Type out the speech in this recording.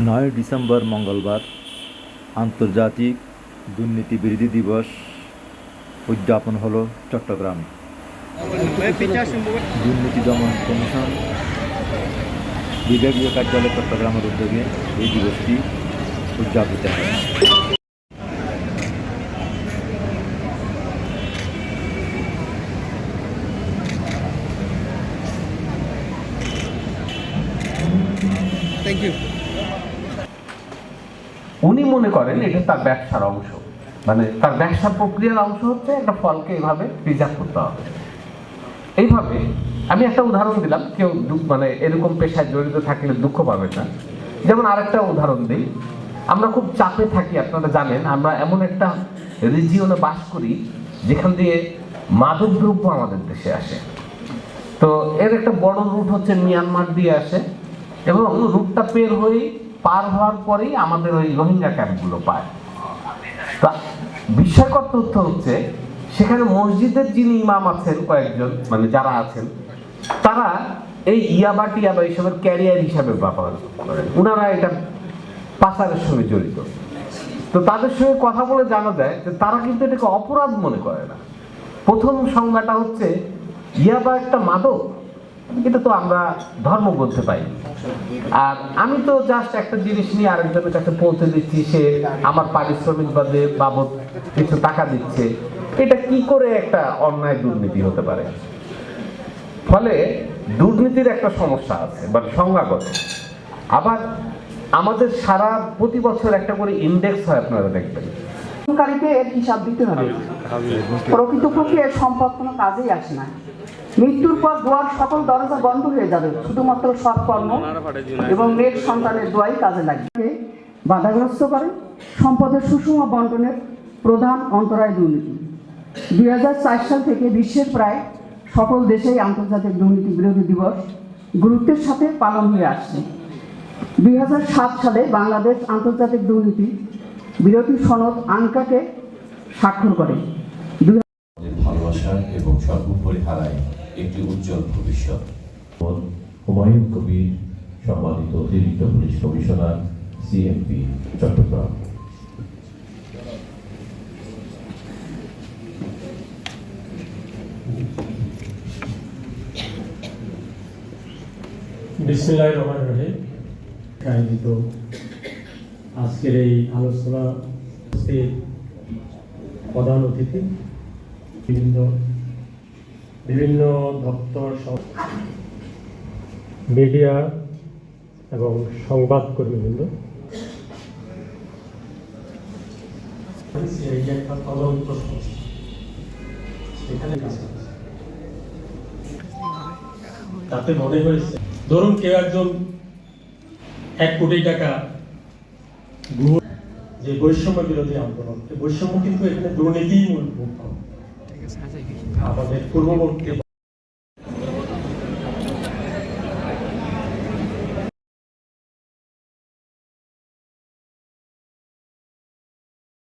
নয় ডিসেম্বর মঙ্গলবার আন্তর্জাতিক দুর্নীতি বিরোধী দিবস উদযাপন হলো চট্টগ্রাম। দুর্নীতি দমন কমিশন বিভাগীয় কার্যালয় চট্টগ্রামের উদ্যোগে এই দিবসটি উদযাপিত হয়। থ্যাংক ইউ উনি মনে করেন এটা তার ব্যবসার অংশ। মানে তার ব্যবসার প্রক্রিয়ার অংশ হচ্ছে একটা ফলকে এইভাবে প্রিজার্ভ করতে হবে। এইভাবে আমি একটা উদাহরণ দিলাম, কেউ মানে এরকম পেশায় জড়িত থাকলে দুঃখ পাবে না। যেমন আরেকটা উদাহরণ দিই, আমরা খুব চাপে থাকি, আপনারা জানেন, আমরা এমন একটা রিজিয়নে বাস করি, যেখান দিয়ে মাদক দ্রব্য আমাদের দেশে আসে। তো এর একটা বড় রুট হচ্ছে মিয়ানমার দিয়ে আসে এবং রুটটা পের হয়ে পার হওয়ার পরেই আমাদের ওই রোহিঙ্গা ক্যাম্পগুলো পায়। তা বিস্ময়কর তথ্য হচ্ছে, সেখানে মসজিদের যিনি ইমাম আছেন কয়েকজন মানে যারা আছেন, তারা এই ইয়াবা টিয়াবা এইসবের ক্যারিয়ার হিসাবে ব্যবহার করেন। ওনারা এটা পাচারের সঙ্গে জড়িত। তো তাদের সঙ্গে কথা বলে জানা যায় যে তারা কিন্তু এটাকে অপরাধ মনে করে না। প্রথম সংজ্ঞাটা হচ্ছে, ইয়াবা একটা মাদক। এটা তো আমরা ধর্ম বলতে পাই আর আমি তো জাস্ট একটা জিনিস নিয়ে আরেকজনের কাছে পৌঁছে দিচ্ছি, সে আমার পারিশ্রমিক বাদে বাবদ কিছু টাকা দিচ্ছে। এটা কি করে একটা অন্যায় দুর্নীতি হতে পারে? ফলে দুর্নীতির একটা সমস্যা আছে বা সংজ্ঞাগত আবার আমাদের সারা প্রতি বছর একটা করে ইন্ডেক্স হয়, আপনারা দেখবেন। এর হিসাব দিতে হবে। প্রকৃতপক্ষে এর সম্পদ কোনো কাজেই আসে না। মৃত্যুর পর দোয়ার সকল দরজা বন্ধ হয়ে যাবে। শুধুমাত্র সৎকর্ম এবং নেট সন্তানের দোয়াই কাজে লাগবে। বাধাগ্রস্ত করে সম্পদের সুষম বন্টনের প্রধান অন্তরায় দুর্নীতি। দুই হাজার চার সাল থেকে বিশ্বের প্রায় সকল দেশেই আন্তর্জাতিক দুর্নীতি বিরোধী দিবস গুরুত্বের সাথে পালন হয়ে আসছে। দুই হাজার সাত সালে বাংলাদেশ আন্তর্জাতিক দুর্নীতি বিরোধী সনদ আনকাকে স্বাক্ষর করে। ভালোবাসা এবং সর্বোপরি হারায় একটি উজ্জ্বল ভবিষ্যৎ। হুমায়ুন কবির সম্মানিত অতিরিক্ত পুলিশ কমিশনার সিএমপি চট্টগ্রাম। বিসমিল্লাহ রহমান রহিম। আয়োজিত আজকের এই আলোচনা প্রধান অতিথি, বিভিন্ন বিভিন্ন দপ্তর মিডিয়া এবং সংবাদকর্মীবৃন্দ। তাতে মনে হয়েছে, ধরুন কেউ একজন এক কোটি টাকা যে বৈষম্য বিরোধী আন্দোলন বৈষম্য কিন্তু এখানে দুর্নীতিই মূল ভূমিকা। আমাদের পূর্ববর্তী